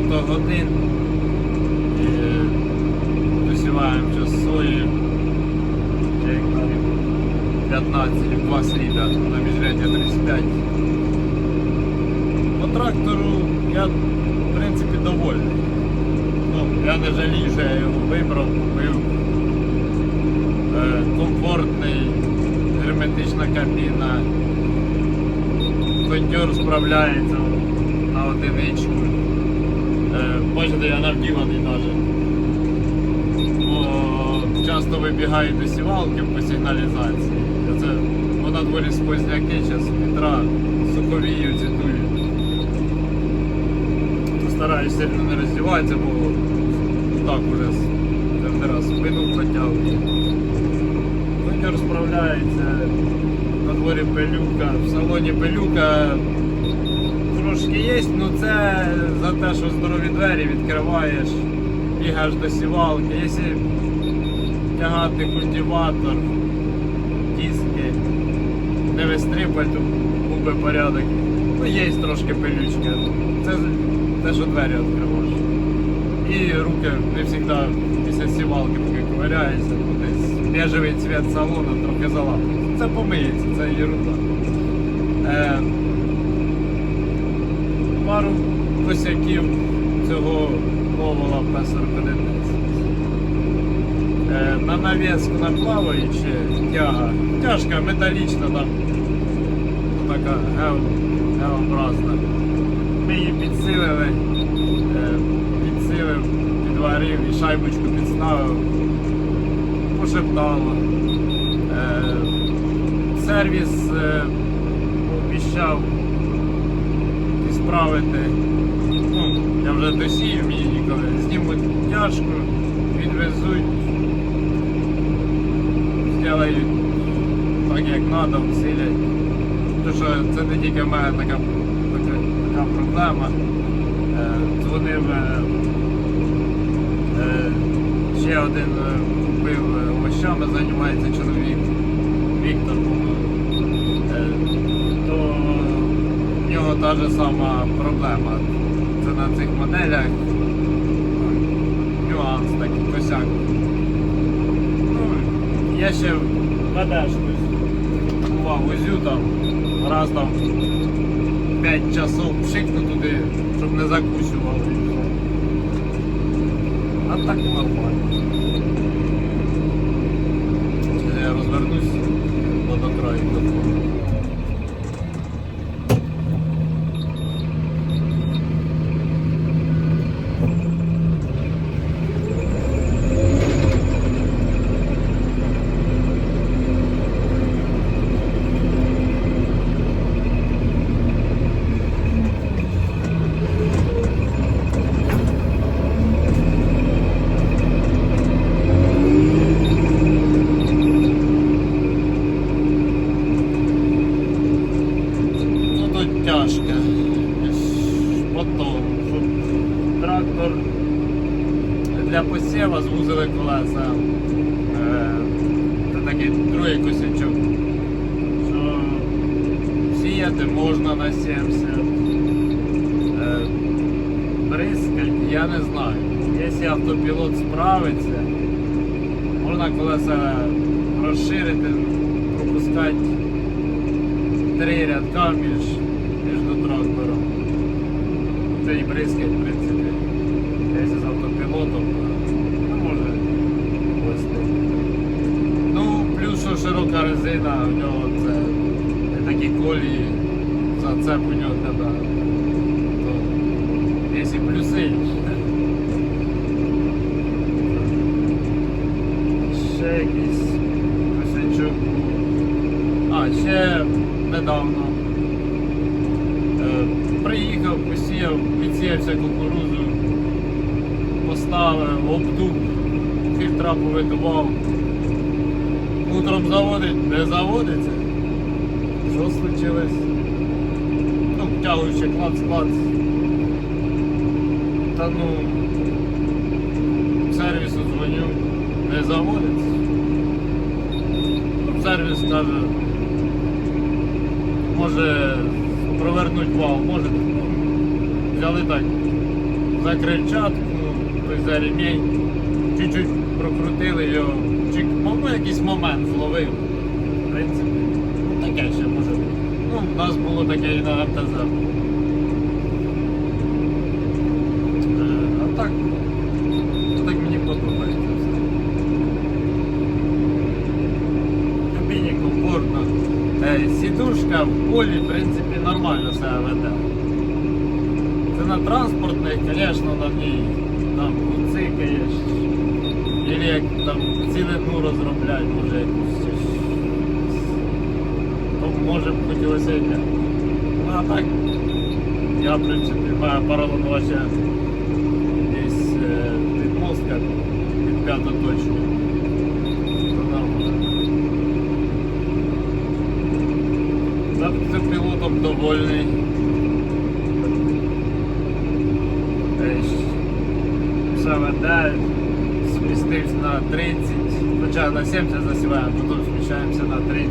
мотогодин. І досіваємо зараз сої. Гектарів 15 і 2 сліда на міжряддя 35. По трактору я в принципі довольний. Ну, я не жалію, що я його вибрав, купив. Е, комфортний, герметична кабіна. Кондьор справляється на одиничку. Е, бачите, я навдіваний навіть. Часто вибігаю до сівалки по сигналізації. Це, на дворі сквозняки, зараз вітра суховію цитують. Стараюсь сильно не роздіватися, бо так уже кожен раз спину протягую. Кондьор справляється, на дворі пилюка, в салоні пилюка трошки є, ну це за те, що здорові двері відкриваєш, бігаєш до сівалки. Якщо тягати культиватор, диски, не вистріпати, то би порядок. Ну є трошки пилючка. Це те, що двері відкриваєш. І руки не завжди після сівалки поки ковиряються, ну, десь бежевий цвіт салону трохи залапається. Це помиється, це ерунда. Пару косяків цього нового П-41. Е, на навіску на плаваючи тяга. Тяжка металічна там. Така гео, геобразна. Ми її підсилили, е, підсилив, підварив і шайбочку підставив, пошептало. Е, сервіс обіщав справити. Ну, я вже досію, мені ніколи. Знімуть тяжку, відвезуть, зроблять так, як треба, всилять. Тому що це не тільки в мене така, така, така проблема. Е, дзвонив е, е, ще один купив овощами, займається чоловік Віктор, по-моєму. Е, то в нього та ж сама проблема. Це на цих моделях нюанс такий косяк. Ну, я ще ведешку бував возю там, раз там 5 часов пшикну туди, щоб не закусював. А так нормально. Зараз Я розвернусь до до краю доходу. Ну тут тяжко. Потом, щоб трактор для посіва звузили колеса. Е, Це такий другий косячок. Що сіяти можна на 70. Е, Бризкать, я не знаю. Якщо автопілот справиться, можна колеса розширити, пропускати три рядка між, між трактором. Це і в принципі. Якщо з автопілотом, то ну, може ось так. Ну, плюс що широка резина, у нього це такі колії, зацеп у нього тебе. То є і плюси. Ще якийсь косячок. А, ще недавно е, приїхав, посіяв, відсіявся кукурузу, поставив, обдув, фільтра повидував. Утром заводить, не заводиться. Що случилось? Ну, втягуючи клац-клац. Та ну, сервісу дзвоню, не заводиться. Ну, Сервіс каже, може провернуть вал, може. Ну, взяли так, за крильчатку, той за ремінь, чуть-чуть прокрутили його, якийсь момент зловив. В принципі, таке ще може бути. Ну, у нас було таке і на МТЗ. Е, А так, ну, так мені подобається все. Кабіні комфортно. Е, Сідушка в полі, в принципі, нормально себе веде. Це на транспортних, звісно, на ній там цикаєш. Или як там цілину розроблять, може якусь. щось. То може б хотілося йти. Ну а так, я в принципі маю поролонова ще десь е, підмостка від п'яту точку. То нормально. Автопілотом довольний. Ей, Все веде, смістився на 30, хоча на 70 засіваємо, потім зміщаємося на 30.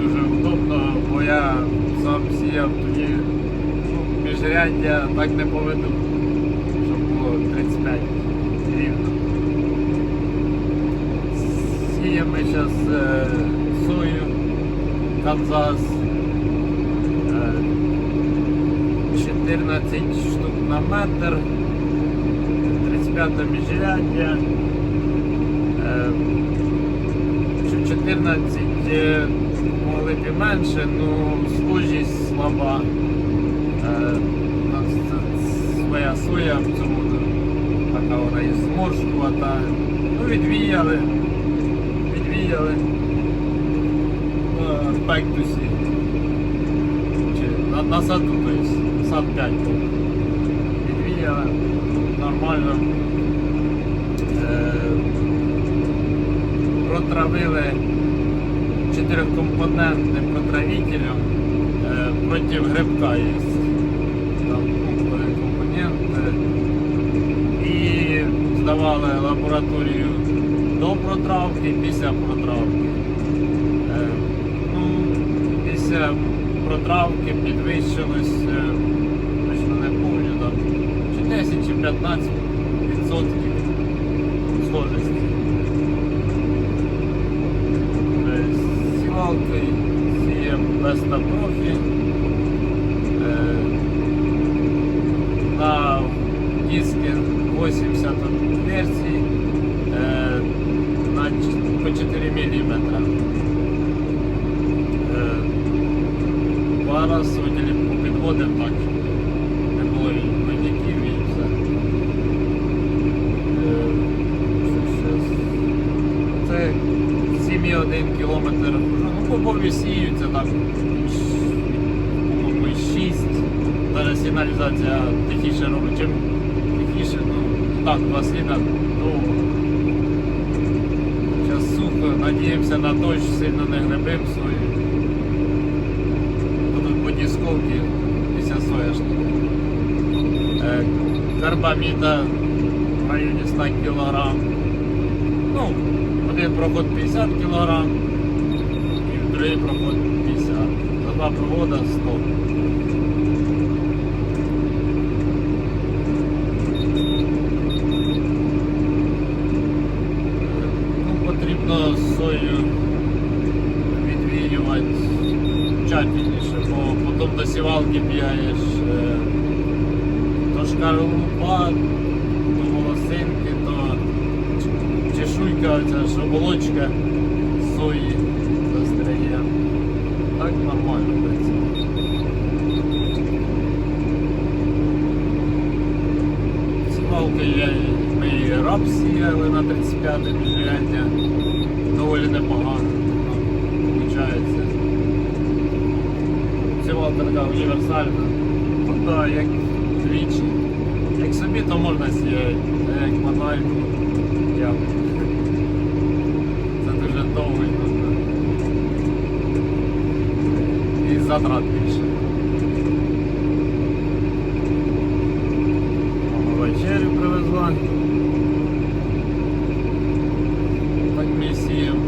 Дуже удобно, бо я сам сіяв тоді ну, міжряддя так не поведу, щоб було 35 рівно. Сіємо ми зараз сою, Канзас. е, 14 штук на метр, 35 міжряддя, е, 14 е, могли менше, ну схожість слаба. Е, У нас своя соя в цьому така вона і зморшкувата. Ну, відвіяли, відвіяли в пектусі. На, саду, то есть сад 5 був. Відвіяли нормально. Е, протравили чотирикомпонентним протравителем е, проти грибка є. Там ну, компонент. І здавали лабораторію до протравки, після протравки. Е, ну, після протравки підвищилось, е, точно не пам'ятаю, там, чи 10 15 відсотків схожості. Сівалки з Сівалкою сіємо Веста профі. Е, на диски 80 версій е, на ч- по 4 мм. Е, Два раз сьогодні підводив так. Не було і виняків і все. Е, що щас? Це 7,1 кілометр. Ну, бобові сіються там. По-моєму, 6. Зараз сигналізація тихіше робить. Чим тихіше, ну так, два сліда довго. Зараз сухо, надіємося на дощ, сильно не гребим свої. Будуть подісковки після соняшника. Е, Карбаміда в районі 100 кг. Ну, один проход 50 кг і другий 50. За два провода 100. Ну, потрібно сою відвіювати тщательніше, бо потім до сівалки б'яєш е, то шкарлупа, то волосинки, то чешуйка, оця ж оболочка сої застряє. Так нормально в принципі. Сівалкою я ми раб сіяли на 35 міжряддя. Доволі непогано виходить. Сівалка така універсальна. да, як двічі. Як собі, то можна сіяти, а як банально, я. Це дуже довго і нудно. І затрат більше. Мама вечерю привезла. Так ми сіємо.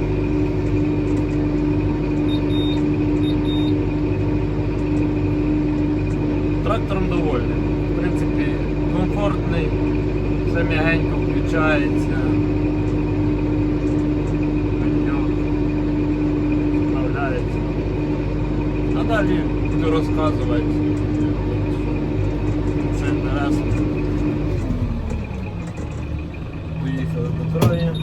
Трактором довольний. В принципі, комфортний, все м'ягенько включається. Пеньок справляється. А далі буду розказувати. Це інтересно. Поїхали до Троє.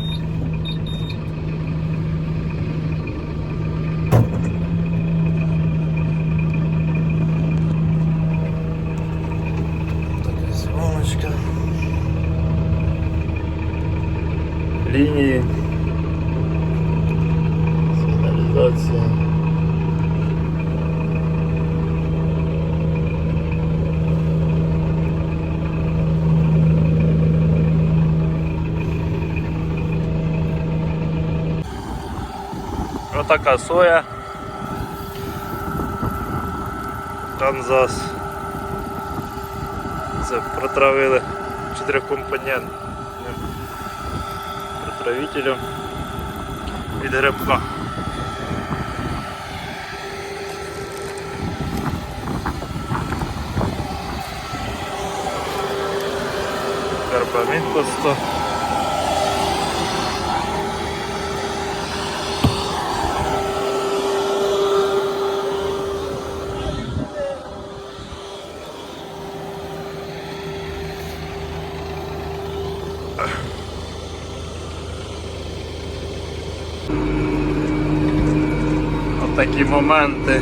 Така зйомочка. Лінії. Сигналізація. Отака соя. Канзас. Це протравили чотирикомпонентним протравителем від грибка. Карбамід по 100. Такі моменти,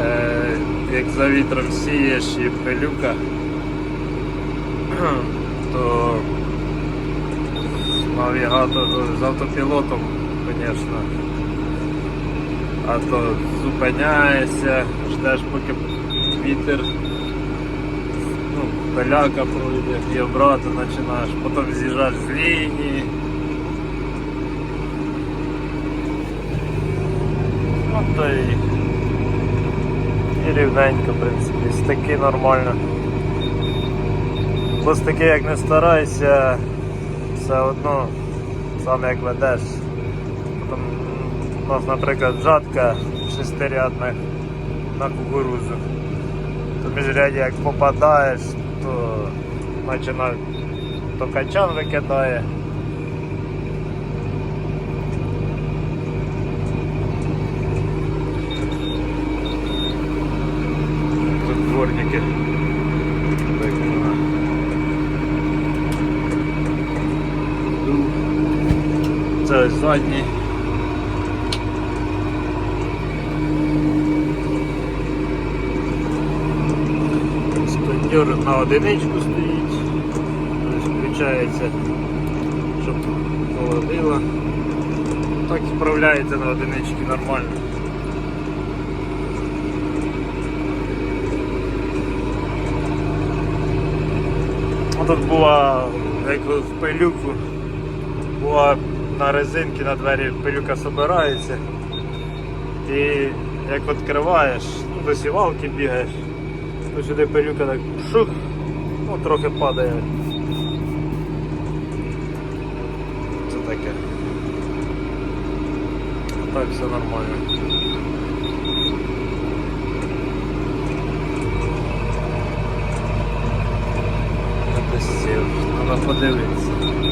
е, як за вітром сієш і пилюка, то навігатор з автопілотом, звісно. А то зупиняєшся, ждеш поки вітер, ну, пиляка пройде і обратно починаєш, потім з'їжджаєш з лінії. Ну то і, і рівненько, в принципі, стики нормально. Бо стики як не старайся, все одно сам як ведеш. Потім, у нас, наприклад, жатка шестирядна на кукурузу. То міжряді як попадаєш, то починає то качан викидає. Тут дворники. Так, вона. Це ось задній. Кондьор на одиничку стоїть. Ось Включається, щоб холодило. Так справляється на одиничці нормально. Тут була, як в пилюку, була на резинці на двері пилюка собирається. І як відкриваєш, ну, до сівалки бігаєш, то сюди пилюка так шух, ну трохи падає. Це таке. Так все нормально. Треба подивитися.